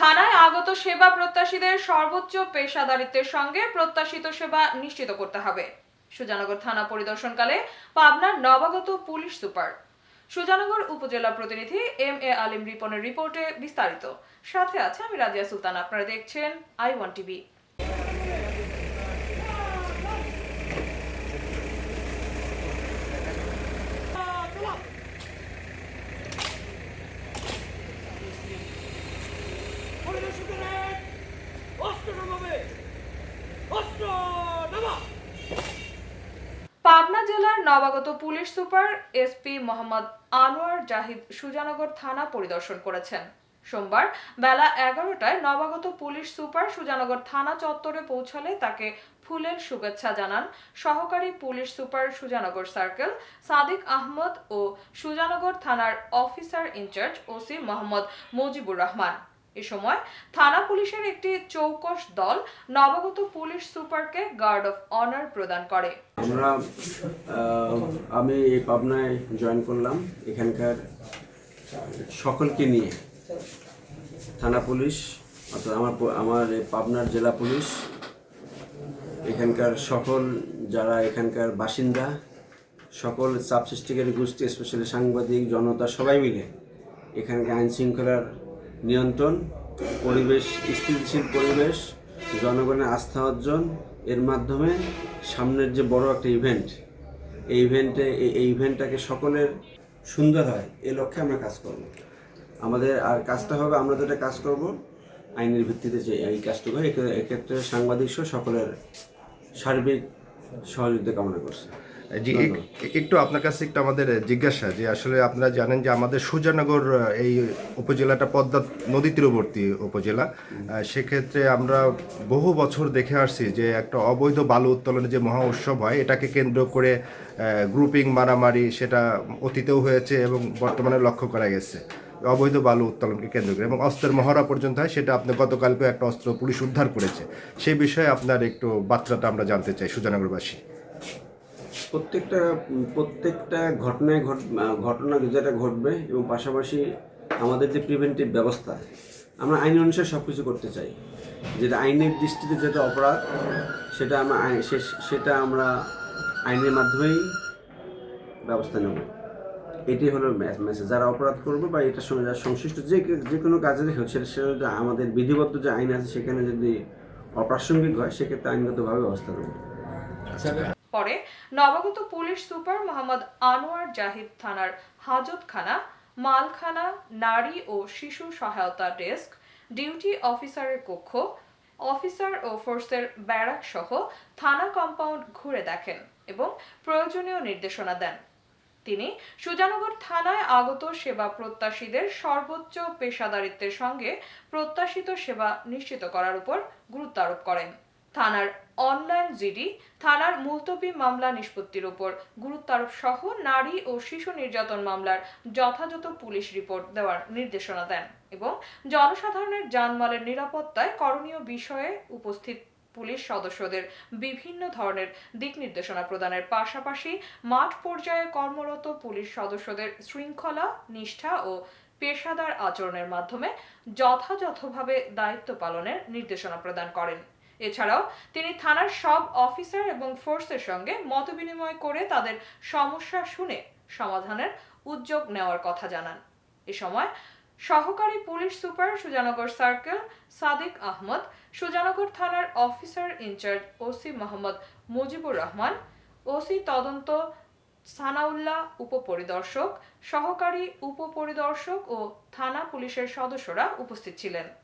থানায় আগত সেবা প্রত্যাশীদের সর্বোচ্চ পেশাদারিত্বের সঙ্গে প্রত্যাশিত সেবা নিশ্চিত করতে হবে। সুজানগর থানা পরিদর্শনকালে পাবনার নবাগত পুলিশ সুপার। সুজানগর উপজেলা প্রতিনিধি এম এ আলিম রিপনের রিপোর্টে বিস্তারিত। সাথে আছে আমি রাজিয়া সুলতান, আপনারা দেখছেন আই ওয়ান টিভি। নবাগত police super SP Mohammad Anwar Zahid Sujanagar থানা পরিদর্শন করেছেন। সোমবার বেলা এগারোটায় নবাগত পুলিশ সুপার সুজানগর থানা চত্বরে পৌঁছালে তাকে ফুলের শুভেচ্ছা জানান সহকারী police super Sujanagar circle, Sadiq Ahmad ও সুজানগর থানার officer in charge OC Mohammad Mujibur Rahman. এ সময় থানা পুলিশের একটি চৌকস দল নবাগত পুলিশ সুপারকে গার্ড অফ অনার প্রদান করে। আমরা আমি এই পাবনায় জয়েন করলাম। এখানকার সকলকে নিয়ে থানা পুলিশ, অর্থাৎ আমার আমার পাবনার জেলা পুলিশ, এখানকার সকল যারা এখানকার বাসিন্দা, সকল সাব সৃষ্টিকারী গোষ্ঠী, স্পেশালি সাংবাদিক, জনতা, সবাই মিলে এখানকার আইন শৃঙ্খলার নিয়ন্ত্রণ, পরিবেশ, স্থিতিশীল পরিবেশ, জনগণের আস্থা অর্জন, এর মাধ্যমে সামনের যে বড় একটা ইভেন্ট এই ইভেন্টে এই ইভেন্টটাকে সকলের সুন্দর হয়, এ লক্ষ্যে আমরা কাজ করব। আমাদের আর কাজটা হবে, আমরা যেটা কাজ করব, আইনের ভিত্তিতে যে এই কাজটুকু এক্ষে- এক্ষেত্রে সাংবাদিক সকলের সার্বিক সহযোগিতা কামনা করছে। জি একটু আপনার কাছে একটু আমাদের জিজ্ঞাসা যে আসলে আপনারা জানেন যে আমাদের সুজানগর এই উপজেলাটা পদ্মা নদী তীরবর্তী উপজেলা। সেক্ষেত্রে আমরা বহু বছর দেখে আসছি যে একটা অবৈধ বালু উত্তোলনের যে মহা উৎসব হয় এটাকে কেন্দ্র করে গ্রুপিং মারামারি সেটা অতীতেও হয়েছে এবং বর্তমানে লক্ষ্য করা গেছে। অবৈধ বালু উত্তোলনকে কেন্দ্র করে এবং অস্ত্রের মহড়া পর্যন্ত হয় সেটা আপনি গতকালকে একটা অস্ত্র পুলিশ উদ্ধার করেছে। সেই বিষয়ে আপনার একটু বার্তাটা আমরা জানতে চাই সুজানগরবাসী। প্রত্যেকটা প্রত্যেকটা ঘটনায় ঘট, ঘটনা যেটা ঘটবে এবং পাশাপাশি আমাদের যে প্রিভেন্টিভ ব্যবস্থা, আমরা আইন অনুসারে সব কিছু করতে চাই। যেটা আইনের দৃষ্টিতে যেটা অপরাধ, সেটা আমরা সেটা আমরা আইনের মাধ্যমেই ব্যবস্থা নেব। এটাই হলো মেসেজ যারা অপরাধ করবে বা এটার সঙ্গে, যারা সংশ্লিষ্ট যে যে কোনো কাজে হোক, সেটা সেটা আমাদের বিধিবদ্ধ যে আইন আছে, সেখানে যদি অপ্রাসঙ্গিক হয়, সেক্ষেত্রে আইনগতভাবে ব্যবস্থা নেব। পরে নবাগত পুলিশ সুপার মোহাম্মদ আনোয়ার জাহিদ থানার হাজতখানা, মালখানা, নারী ও শিশু সহায়তা ডেস্ক, ডিউটি অফিসারের কক্ষ, অফিসার ও ফোর্সের ব্যারাক সহ থানা কম্পাউন্ড ঘুরে দেখেন এবং প্রয়োজনীয় নির্দেশনা দেন। তিনি সুজানগর থানায় আগত সেবা প্রত্যাশীদের সর্বোচ্চ পেশাদারিত্বের সঙ্গে প্রত্যাশিত সেবা নিশ্চিত করার উপর গুরুত্ব আরোপ করেন। থানার অনলাইন জিডি, থানার মুলতবি মামলা নিষ্পত্তির উপর গুরুত্ব আরোপ সহ নারী ও শিশু নির্যাতন মামলার যথাযথ পুলিশ রিপোর্ট দেওয়ার নির্দেশনা দেন এবং জনসাধারণের জানমালের নিরাপত্তায় করণীয় বিষয়ে উপস্থিত পুলিশ সদস্যদের বিভিন্ন ধরনের দিক নির্দেশনা প্রদানের পাশাপাশি মাঠ পর্যায়ে কর্মরত পুলিশ সদস্যদের শৃঙ্খলা, নিষ্ঠা ও পেশাদার আচরণের মাধ্যমে যথাযথভাবে দায়িত্ব পালনের নির্দেশনা প্রদান করেন। এছাড়াও তিনি থানার সব অফিসার এবং ফোর্সের সঙ্গে মতবিনিময় করে তাদের সমস্যা শুনে সমাধানের উদ্যোগ নেওয়ার কথা জানান। এ সময় সহকারী police super Sujanagar circle Sadiq Ahmad, Sujanagar থানার officer in charge OC Mohammad Mujibur Rahman, OC তদন্ত সানাউল্লাহ উপপরিদর্শক, সহকারী উপপরিদর্শক ও থানা পুলিশের সদস্যরা উপস্থিত ছিলেন।